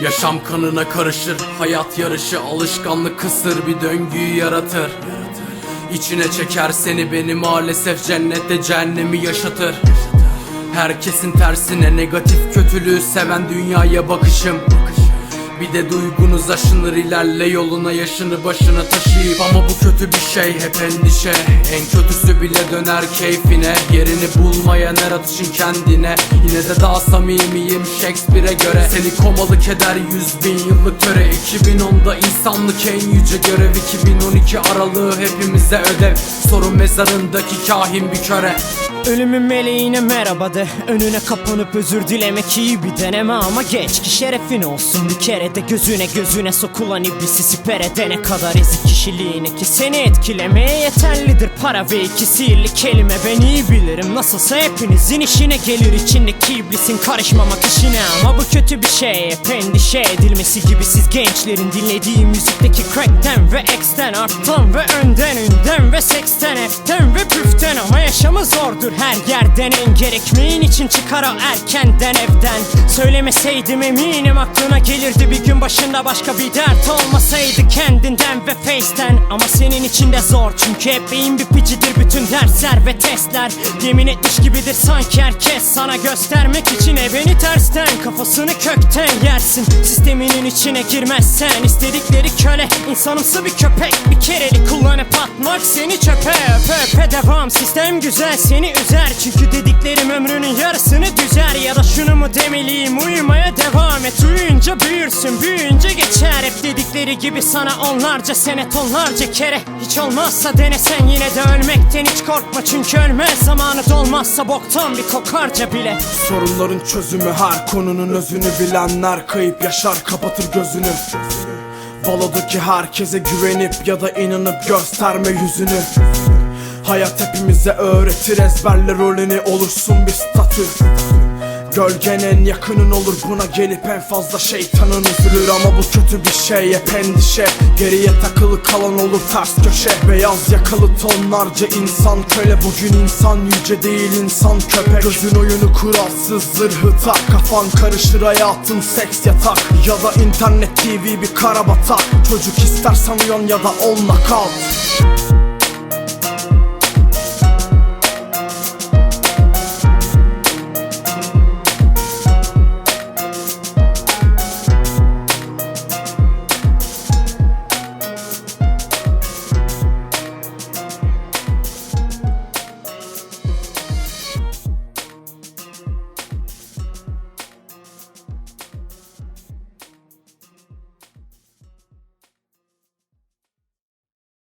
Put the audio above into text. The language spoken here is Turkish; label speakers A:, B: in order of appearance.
A: Yaşam kanına karışır Hayat yarışı alışkanlık kısır Bir döngüyü yaratır. İçine çeker seni beni maalesef cennette cehennemi yaşatır. Herkesin tersine negatif kötülüğü seven dünyaya bakışım bir de duygunuz aşınır ilerle yoluna yaşını başına taşıyıp. Ama bu kötü bir şey hep endişe. En kötüsü bile döner keyfine. Yerini bulmayan her atışın kendine. Yine de daha samimiyim Shakespeare'e göre. Seni komalık eder yüz bin yıllık töre. 2010'da insanlık en yüce görev. 2012 aralığı hepimize ödev. Sorun mezarındaki kahin bir köre.
B: Ölümün meleğine merhaba de. Önüne kapanıp özür dilemek iyi bir deneme ama geç ki şerefin olsun bir kere de Gözüne gözüne sokulan iblisi siper edene kadar ezik kişiliğine ki Seni etkilemeye yeterlidir para ve iki sihirli kelime. Ben iyi bilirim nasılsa hepinizin işine gelir. İçindeki iblisin karışmamak işine Ama bu kötü bir şey. Hep endişe edilmesi gibi Siz gençlerin dinlediği müzikteki crackten ve X'ten Arttan ve önden ünden ve seksten F'ten ve püften. Ama yaşamı zordur her yerden. En gerekmeyin için çıkar o erkenden evden. Söylemeseydim eminim aklına gelirdi Bir gün başında başka bir dert olmasaydı kendinden ve face'ten. Ama senin için de zor çünkü hep beyin bir picidir bütün dersler ve testler. Yemin etmiş gibidir sanki herkes sana göstermek için beni tersten Kafasını kökten yersin. Sisteminin içine girmezsen istedikleri köle insanımsı bir köpek. Bir kereli kullanıp atmak seni çöpe öpe öpe. Devam Sistem güzel seni üzer. Çünkü dediklerim ömrünün yarısını şunu mu demeliyim uyumaya devam et. Uyuyunca büyürsün büyüyünce geçer. Hep dedikleri gibi sana onlarca sene tonlarca kere. Hiç olmazsa denesen yine de ölmekten hiç korkma. Çünkü ölmez zamanı dolmazsa boktan bir kokarca bile.
C: Sorunların çözümü her konunun özünü bilenler. Kayıp yaşar kapatır gözünü. Balodaki herkese güvenip ya da inanıp gösterme yüzünü. Hayat hepimize öğretir ezberle rolünü olursun bir statü Gölgen en yakının olur buna gelip en fazla şeytanın üzülür. Ama bu kötü bir şey hep endişe. Geriye takılı kalan olur ters köşe. Beyaz yakalı tonlarca insan köle. Bugün insan yüce değil insan köpek. Gözün oyunu kuralsız zırhı tak Kafan karışır hayatın seks yatak. Ya da internet TV bir karabatak. Çocuk istersen uyan ya da ol nakavt